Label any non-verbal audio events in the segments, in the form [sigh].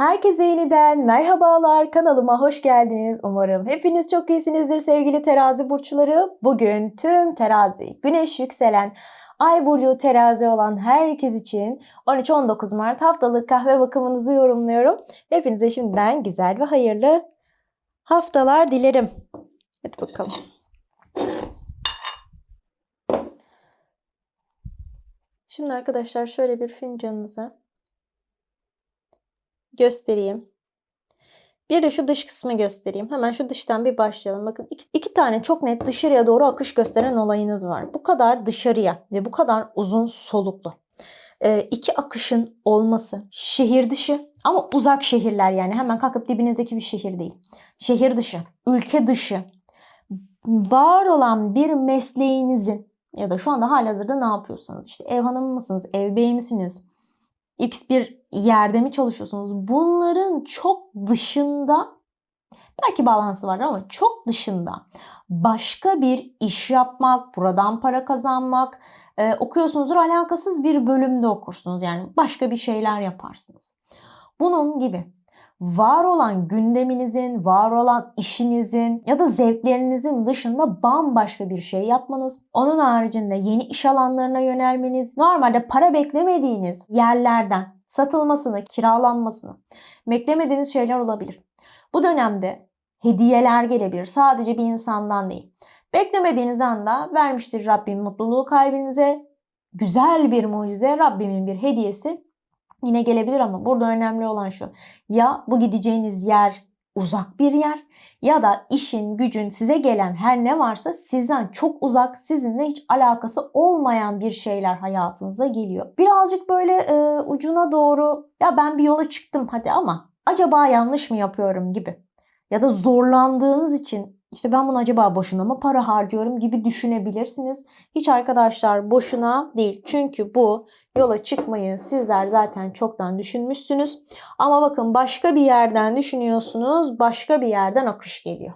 Herkese yeniden merhabalar kanalıma hoş geldiniz. Umarım hepiniz çok iyisinizdir sevgili terazi burçları. Bugün tüm terazi, güneş yükselen, ay burcu terazi olan herkes için 13-19 Mart haftalık kahve bakımınızı yorumluyorum. Hepinize şimdiden güzel ve hayırlı haftalar dilerim. Hadi bakalım. Şimdi arkadaşlar şöyle bir fincanınıza göstereyim. Bir de şu dış kısmı göstereyim. Hemen şu dıştan bir başlayalım. Bakın iki, iki tane çok net dışarıya doğru akış gösteren olayınız var. Bu kadar dışarıya ve bu kadar uzun soluklu. Ee, iki akışın olması şehir dışı ama uzak şehirler yani hemen kalkıp dibinizdeki bir şehir değil. Şehir dışı, ülke dışı var olan bir mesleğinizin ya da şu anda halihazırda ne yapıyorsanız işte ev hanımı mısınız, ev beyi misiniz, X bir yerde mi çalışıyorsunuz? Bunların çok dışında belki bağlantısı var ama çok dışında başka bir iş yapmak, buradan para kazanmak, e, okuyorsunuzdur alakasız bir bölümde okursunuz. Yani başka bir şeyler yaparsınız. Bunun gibi var olan gündeminizin, var olan işinizin ya da zevklerinizin dışında bambaşka bir şey yapmanız, onun haricinde yeni iş alanlarına yönelmeniz, normalde para beklemediğiniz yerlerden satılmasını, kiralanmasını beklemediğiniz şeyler olabilir. Bu dönemde hediyeler gelebilir. Sadece bir insandan değil. Beklemediğiniz anda vermiştir Rabbim mutluluğu kalbinize. Güzel bir mucize, Rabbimin bir hediyesi yine gelebilir ama burada önemli olan şu. Ya bu gideceğiniz yer uzak bir yer ya da işin, gücün size gelen her ne varsa sizden çok uzak, sizinle hiç alakası olmayan bir şeyler hayatınıza geliyor. Birazcık böyle e, ucuna doğru ya ben bir yola çıktım hadi ama acaba yanlış mı yapıyorum gibi ya da zorlandığınız için işte ben bunu acaba boşuna mı para harcıyorum gibi düşünebilirsiniz. Hiç arkadaşlar boşuna değil. Çünkü bu yola çıkmayı sizler zaten çoktan düşünmüşsünüz. Ama bakın başka bir yerden düşünüyorsunuz. Başka bir yerden akış geliyor.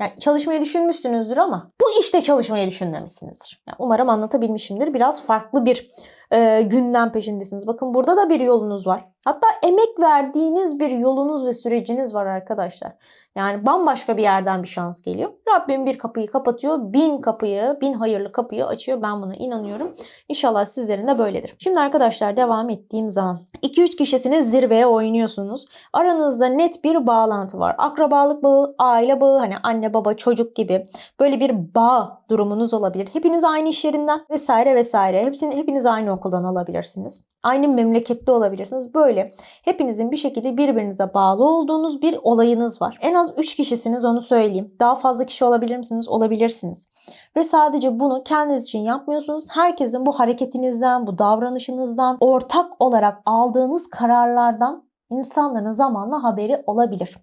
Yani çalışmayı düşünmüşsünüzdür ama bu işte çalışmayı düşünmemişsinizdir. Yani umarım anlatabilmişimdir. Biraz farklı bir e, gündem peşindesiniz. Bakın burada da bir yolunuz var. Hatta emek verdiğiniz bir yolunuz ve süreciniz var arkadaşlar. Yani bambaşka bir yerden bir şans geliyor. Rabbim bir kapıyı kapatıyor. Bin kapıyı, bin hayırlı kapıyı açıyor. Ben buna inanıyorum. İnşallah sizlerin de böyledir. Şimdi arkadaşlar devam ettiğim zaman 2-3 kişisiniz zirveye oynuyorsunuz. Aranızda net bir bağlantı var. Akrabalık bağı, aile bağı, hani anne baba çocuk gibi böyle bir bağ durumunuz olabilir. Hepiniz aynı iş yerinden vesaire vesaire. Hepsini, hepiniz aynı okuldan olabilirsiniz. Aynı memlekette olabilirsiniz. Böyle hepinizin bir şekilde birbirinize bağlı olduğunuz bir olayınız var. En az 3 kişisiniz onu söyleyeyim. Daha fazla kişi olabilir misiniz? Olabilirsiniz. Ve sadece bunu kendiniz için yapmıyorsunuz. Herkesin bu hareketinizden, bu davranışınızdan, ortak olarak aldığınız kararlardan insanların zamanla haberi olabilir.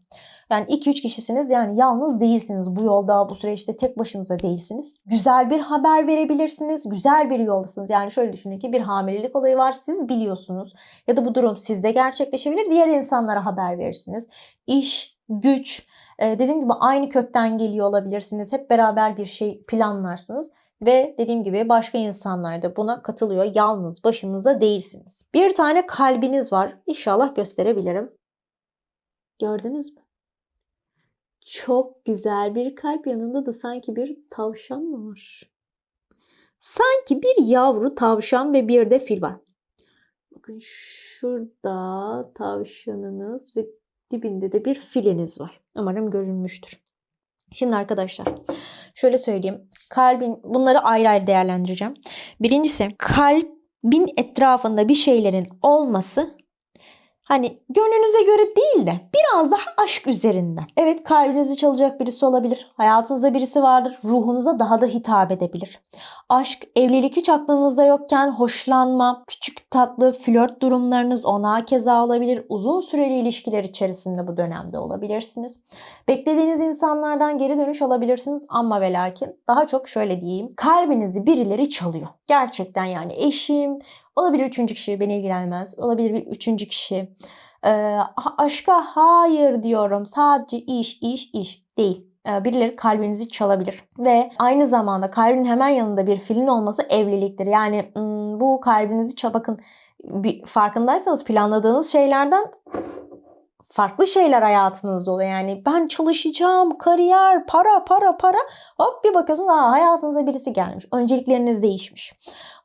Yani 2-3 kişisiniz yani yalnız değilsiniz bu yolda bu süreçte tek başınıza değilsiniz. Güzel bir haber verebilirsiniz. Güzel bir yoldasınız. Yani şöyle düşünün ki bir hamilelik olayı var siz biliyorsunuz. Ya da bu durum sizde gerçekleşebilir. Diğer insanlara haber verirsiniz. İş, güç, e, dediğim gibi aynı kökten geliyor olabilirsiniz. Hep beraber bir şey planlarsınız. Ve dediğim gibi başka insanlar da buna katılıyor. Yalnız başınıza değilsiniz. Bir tane kalbiniz var. İnşallah gösterebilirim. Gördünüz mü? Çok güzel bir kalp yanında da sanki bir tavşan mı var? Sanki bir yavru tavşan ve bir de fil var. Bakın şurada tavşanınız ve dibinde de bir filiniz var. Umarım görünmüştür. Şimdi arkadaşlar şöyle söyleyeyim. Kalbin bunları ayrı ayrı değerlendireceğim. Birincisi kalbin etrafında bir şeylerin olması Hani gönlünüze göre değil de biraz daha aşk üzerinden. Evet kalbinizi çalacak birisi olabilir. Hayatınızda birisi vardır. Ruhunuza daha da hitap edebilir. Aşk, evlilik hiç aklınızda yokken hoşlanma, küçük tatlı flört durumlarınız ona keza olabilir. Uzun süreli ilişkiler içerisinde bu dönemde olabilirsiniz. Beklediğiniz insanlardan geri dönüş alabilirsiniz ama ve lakin daha çok şöyle diyeyim. Kalbinizi birileri çalıyor. Gerçekten yani eşim, Olabilir üçüncü kişi beni ilgilenmez. Olabilir bir üçüncü kişi. Ee, aşka hayır diyorum. Sadece iş, iş, iş değil. Ee, birileri kalbinizi çalabilir. Ve aynı zamanda kalbin hemen yanında bir filin olması evliliktir. Yani bu kalbinizi çal bakın bir farkındaysanız planladığınız şeylerden farklı şeyler hayatınızda oluyor. Yani ben çalışacağım, kariyer, para, para, para. Hop bir bakıyorsunuz aa, hayatınıza birisi gelmiş. Öncelikleriniz değişmiş.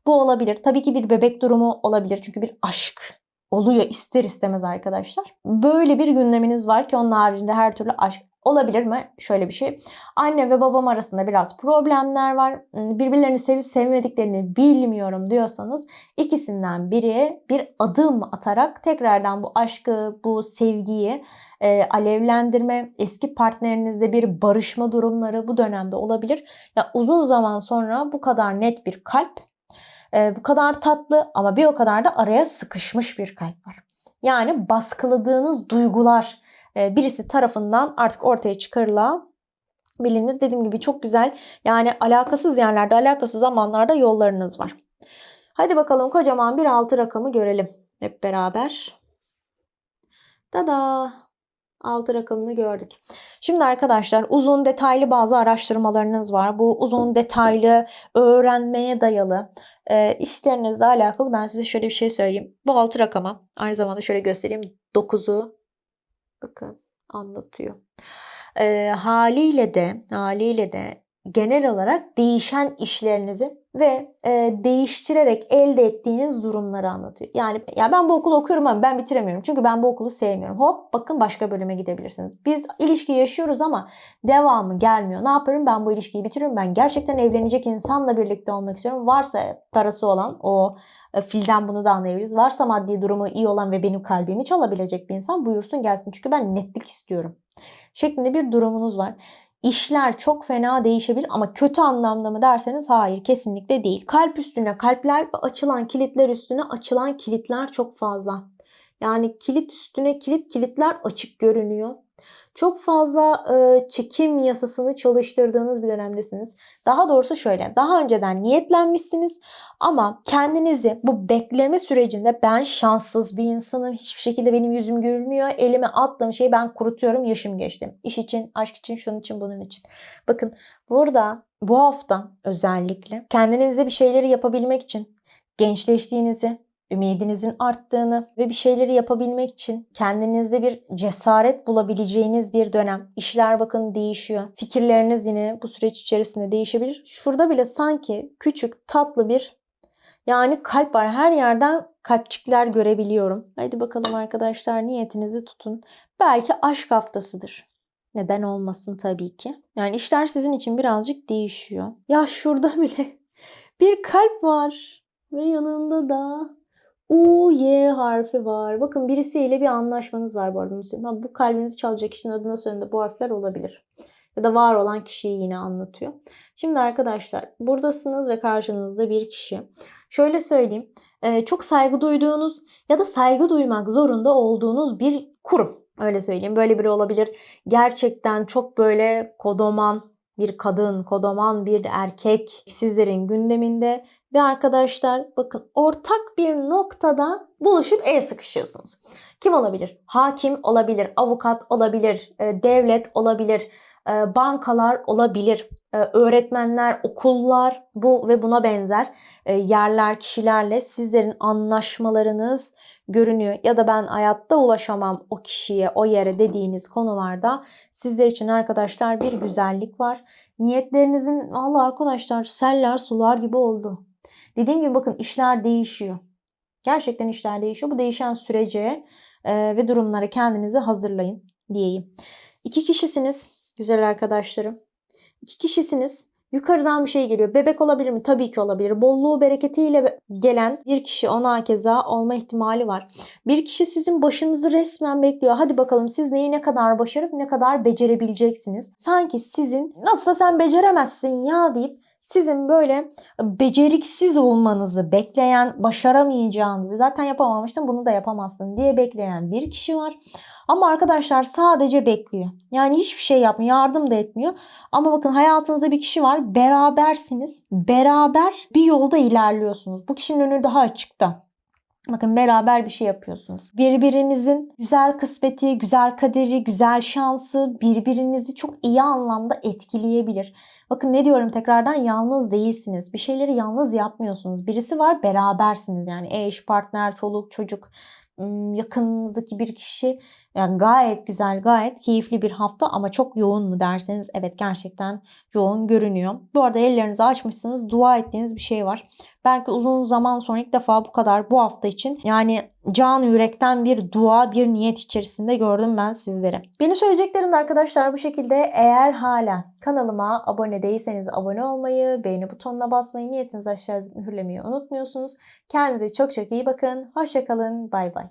Bu olabilir. Tabii ki bir bebek durumu olabilir. Çünkü bir aşk oluyor ister istemez arkadaşlar. Böyle bir gündeminiz var ki onun haricinde her türlü aşk olabilir mi? Şöyle bir şey. Anne ve babam arasında biraz problemler var. Birbirlerini sevip sevmediklerini bilmiyorum diyorsanız ikisinden biri bir adım atarak tekrardan bu aşkı, bu sevgiyi e, alevlendirme, eski partnerinizle bir barışma durumları bu dönemde olabilir. Ya uzun zaman sonra bu kadar net bir kalp, e, bu kadar tatlı ama bir o kadar da araya sıkışmış bir kalp var. Yani baskıladığınız duygular e, birisi tarafından artık ortaya çıkarıla bilinir. Dediğim gibi çok güzel. Yani alakasız yerlerde, alakasız zamanlarda yollarınız var. Hadi bakalım kocaman bir altı rakamı görelim hep beraber. Tada! Altı rakamını gördük. Şimdi arkadaşlar uzun detaylı bazı araştırmalarınız var. Bu uzun detaylı öğrenmeye dayalı e, işlerinizle alakalı ben size şöyle bir şey söyleyeyim. Bu altı rakama aynı zamanda şöyle göstereyim. 9'u bakın anlatıyor. E, haliyle de haliyle de genel olarak değişen işlerinizi ve e, değiştirerek elde ettiğiniz durumları anlatıyor. Yani ya ben bu okulu okuyorum ama ben bitiremiyorum. Çünkü ben bu okulu sevmiyorum. Hop bakın başka bölüme gidebilirsiniz. Biz ilişki yaşıyoruz ama devamı gelmiyor. Ne yaparım ben bu ilişkiyi bitiriyorum. Ben gerçekten evlenecek insanla birlikte olmak istiyorum. Varsa parası olan o e, filden bunu da anlayabiliriz. Varsa maddi durumu iyi olan ve benim kalbimi çalabilecek bir insan buyursun gelsin. Çünkü ben netlik istiyorum. Şeklinde bir durumunuz var. İşler çok fena değişebilir ama kötü anlamda mı derseniz hayır kesinlikle değil. Kalp üstüne kalpler açılan kilitler üstüne açılan kilitler çok fazla. Yani kilit üstüne kilit kilitler açık görünüyor. Çok fazla e, çekim yasasını çalıştırdığınız bir dönemdesiniz. Daha doğrusu şöyle, daha önceden niyetlenmişsiniz ama kendinizi bu bekleme sürecinde ben şanssız bir insanım, hiçbir şekilde benim yüzüm görülmüyor, elime attığım şeyi ben kurutuyorum, yaşım geçti. İş için, aşk için, şunun için, bunun için. Bakın burada bu hafta özellikle kendinizde bir şeyleri yapabilmek için gençleştiğinizi, ümidinizin arttığını ve bir şeyleri yapabilmek için kendinizde bir cesaret bulabileceğiniz bir dönem. İşler bakın değişiyor. Fikirleriniz yine bu süreç içerisinde değişebilir. Şurada bile sanki küçük tatlı bir yani kalp var. Her yerden kalpçikler görebiliyorum. Haydi bakalım arkadaşlar niyetinizi tutun. Belki aşk haftasıdır. Neden olmasın tabii ki. Yani işler sizin için birazcık değişiyor. Ya şurada [laughs] bile bir kalp var. Ve yanında da U, Y harfi var. Bakın birisiyle bir anlaşmanız var bu arada. Bunu Bu kalbinizi çalacak kişinin adına sonunda bu harfler olabilir. Ya da var olan kişiyi yine anlatıyor. Şimdi arkadaşlar buradasınız ve karşınızda bir kişi. Şöyle söyleyeyim. Çok saygı duyduğunuz ya da saygı duymak zorunda olduğunuz bir kurum. Öyle söyleyeyim. Böyle biri olabilir. Gerçekten çok böyle kodoman bir kadın, kodoman bir erkek sizlerin gündeminde ve arkadaşlar bakın ortak bir noktada buluşup el sıkışıyorsunuz. Kim olabilir? Hakim olabilir, avukat olabilir, e, devlet olabilir, e, bankalar olabilir, e, öğretmenler, okullar bu ve buna benzer yerler, kişilerle sizlerin anlaşmalarınız görünüyor. Ya da ben hayatta ulaşamam o kişiye, o yere dediğiniz konularda sizler için arkadaşlar bir güzellik var. Niyetlerinizin valla arkadaşlar seller sular gibi oldu. Dediğim gibi bakın işler değişiyor. Gerçekten işler değişiyor. Bu değişen sürece e, ve durumlara kendinizi hazırlayın diyeyim. İki kişisiniz güzel arkadaşlarım. İki kişisiniz. Yukarıdan bir şey geliyor. Bebek olabilir mi? Tabii ki olabilir. Bolluğu bereketiyle gelen bir kişi ona keza olma ihtimali var. Bir kişi sizin başınızı resmen bekliyor. Hadi bakalım siz neyi ne kadar başarıp ne kadar becerebileceksiniz. Sanki sizin nasılsa sen beceremezsin ya deyip sizin böyle beceriksiz olmanızı bekleyen, başaramayacağınızı zaten yapamamıştın bunu da yapamazsın diye bekleyen bir kişi var. Ama arkadaşlar sadece bekliyor. Yani hiçbir şey yapmıyor, yardım da etmiyor. Ama bakın hayatınızda bir kişi var, berabersiniz. Beraber bir yolda ilerliyorsunuz. Bu kişinin önü daha açıkta. Bakın beraber bir şey yapıyorsunuz. Birbirinizin güzel kısmeti, güzel kaderi, güzel şansı birbirinizi çok iyi anlamda etkileyebilir. Bakın ne diyorum tekrardan yalnız değilsiniz. Bir şeyleri yalnız yapmıyorsunuz. Birisi var berabersiniz yani eş, partner, çoluk, çocuk yakınınızdaki bir kişi Yani gayet güzel, gayet keyifli bir hafta ama çok yoğun mu derseniz evet gerçekten yoğun görünüyor. Bu arada ellerinizi açmışsınız, dua ettiğiniz bir şey var. Belki uzun zaman sonra ilk defa bu kadar bu hafta için yani can yürekten bir dua, bir niyet içerisinde gördüm ben sizleri. Benim söyleyeceklerim de arkadaşlar bu şekilde. Eğer hala kanalıma abone değilseniz abone olmayı, beğeni butonuna basmayı, niyetinizi aşağıya mühürlemeyi unutmuyorsunuz. Kendinize çok çok iyi bakın. Hoşçakalın. Bay bay.